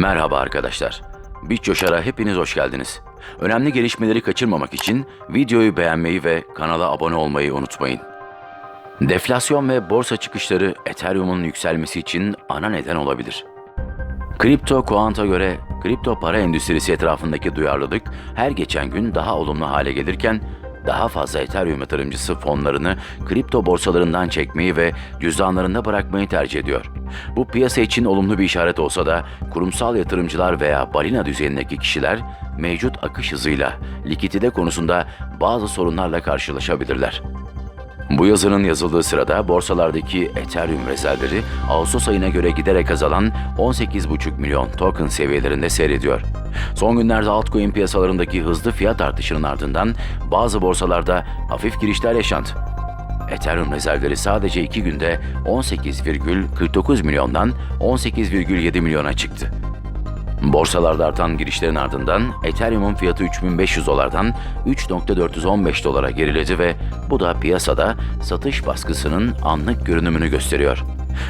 Merhaba arkadaşlar. BitCoşar'a hepiniz hoş geldiniz. Önemli gelişmeleri kaçırmamak için videoyu beğenmeyi ve kanala abone olmayı unutmayın. Deflasyon ve borsa çıkışları Ethereum'un yükselmesi için ana neden olabilir. Kripto Quant'a göre kripto para endüstrisi etrafındaki duyarlılık her geçen gün daha olumlu hale gelirken daha fazla Ethereum yatırımcısı fonlarını kripto borsalarından çekmeyi ve cüzdanlarında bırakmayı tercih ediyor. Bu piyasa için olumlu bir işaret olsa da kurumsal yatırımcılar veya balina düzeyindeki kişiler mevcut akış hızıyla likidite konusunda bazı sorunlarla karşılaşabilirler. Bu yazının yazıldığı sırada borsalardaki Ethereum rezervleri Ağustos ayına göre giderek azalan 18,5 milyon token seviyelerinde seyrediyor. Son günlerde altcoin piyasalarındaki hızlı fiyat artışının ardından bazı borsalarda hafif girişler yaşandı. Ethereum rezervleri sadece 2 günde 18,49 milyondan 18,7 milyona çıktı. Borsalarda artan girişlerin ardından Ethereum'un fiyatı 3500 dolardan 3.415 dolara geriledi ve bu da piyasada satış baskısının anlık görünümünü gösteriyor.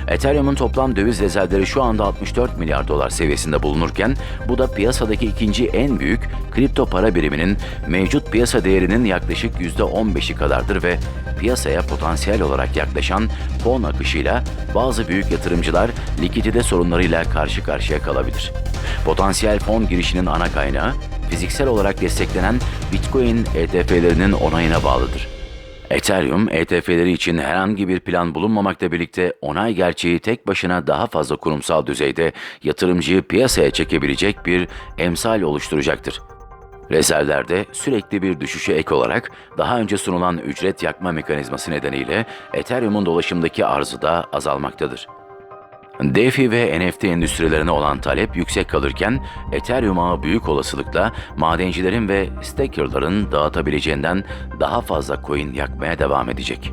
Ethereum'un toplam döviz rezervleri şu anda 64 milyar dolar seviyesinde bulunurken bu da piyasadaki ikinci en büyük kripto para biriminin mevcut piyasa değerinin yaklaşık %15'i kadardır ve piyasaya potansiyel olarak yaklaşan fon akışıyla bazı büyük yatırımcılar likidite sorunlarıyla karşı karşıya kalabilir. Potansiyel fon girişinin ana kaynağı fiziksel olarak desteklenen Bitcoin ETF'lerinin onayına bağlıdır. Ethereum, ETF'leri için herhangi bir plan bulunmamakla birlikte onay gerçeği tek başına daha fazla kurumsal düzeyde yatırımcıyı piyasaya çekebilecek bir emsal oluşturacaktır. Rezervlerde sürekli bir düşüşe ek olarak daha önce sunulan ücret yakma mekanizması nedeniyle Ethereum'un dolaşımdaki arzı da azalmaktadır. DeFi ve NFT endüstrilerine olan talep yüksek kalırken Ethereum ağı büyük olasılıkla madencilerin ve stakerların dağıtabileceğinden daha fazla coin yakmaya devam edecek.